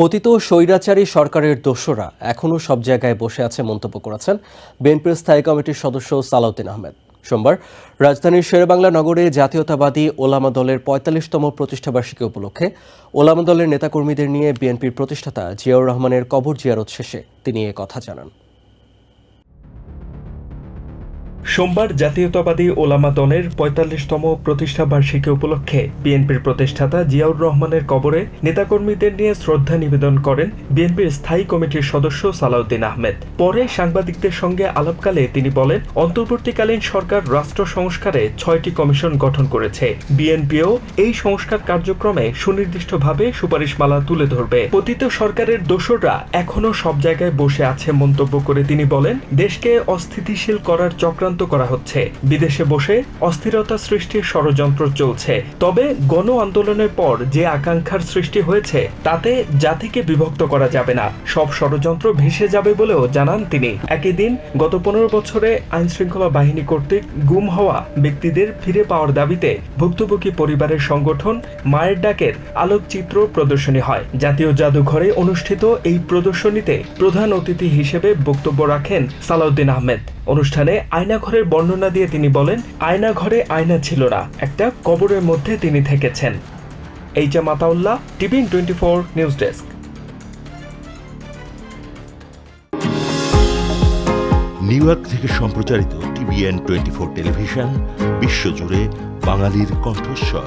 পতিত স্বৈরাচারী সরকারের দোষরা এখনও সব জায়গায় বসে আছে মন্তব্য করেছেন বিএনপির স্থায়ী কমিটির সদস্য সালাউদ্দিন আহমেদ। সোমবার রাজধানীর শেরেবাংলা নগরে জাতীয়তাবাদী ওলামা দলের পঁয়তাল্লিশতম প্রতিষ্ঠাবার্ষিকী উপলক্ষে ওলামা দলের নেতাকর্মীদের নিয়ে বিএনপির প্রতিষ্ঠাতা জিয়াউর রহমানের কবর জিয়ারত শেষে তিনি কথা জানান। সোমবার জাতীয়তাবাদী ওলামা দলের পঁয়তাল্লিশতম প্রতিষ্ঠা বার্ষিকী উপলক্ষে বিএনপির প্রতিষ্ঠাতা জিয়াউর রহমানের কবরে নেতাকর্মীদের নিয়ে শ্রদ্ধা নিবেদন করেন বিএনপির স্থায়ী কমিটির সদস্য সালাউদ্দিন আহমেদ। পরে সাংবাদিকদের সঙ্গে আলাপকালে তিনি বলেন, অন্তর্বর্তীকালীন সরকার রাষ্ট্র সংস্কারে ছয়টি কমিশন গঠন করেছে। বিএনপিও এই সংস্কার কার্যক্রমে সুনির্দিষ্টভাবে সুপারিশমালা তুলে ধরবে। পতিত সরকারের দোসররা এখনও সব জায়গায় বসে আছে মন্তব্য করে তিনি বলেন, দেশকে অস্থিতিশীল করার চক্রান্ত করা হচ্ছে। বিদেশে বসে অস্থিরতা সৃষ্টির ষড়যন্ত্র চলছে। তবে গণ আন্দোলনের পর যে আকাঙ্ক্ষার সৃষ্টি হয়েছে, তাতে জাতিকে বিভক্ত করা যাবে না। সব ষড়যন্ত্র ভেসে যাবে বলেও জানান তিনি। একই দিন গত পনেরো বছরে আইন শৃঙ্খলা বাহিনী কর্তৃক গুম হওয়া ব্যক্তিদের ফিরে পাওয়ার দাবিতে ভুক্তভোগী পরিবারের সংগঠন মায়ের ডাকের আলোকচিত্র প্রদর্শনী হয়। জাতীয় জাদুঘরে অনুষ্ঠিত এই প্রদর্শনীতে প্রধান অতিথি হিসেবে বক্তব্য রাখেন সালাউদ্দিন আহমেদ। অনুষ্ঠানে আয়নাঘরের বর্ণনা দিয়ে তিনি বলেন, আয়না ঘরে আয়না ছিল না, একটা কবরের মধ্যে তিনি থেকেছেন। এইচা Mataullah, TVN twenty four news desk. New York থেকে সম্প্রচারিত টিভিএন টোয়েন্টি ফোর টেলিভিশন, বিশ্বজুড়ে বাঙালির কণ্ঠস্বর।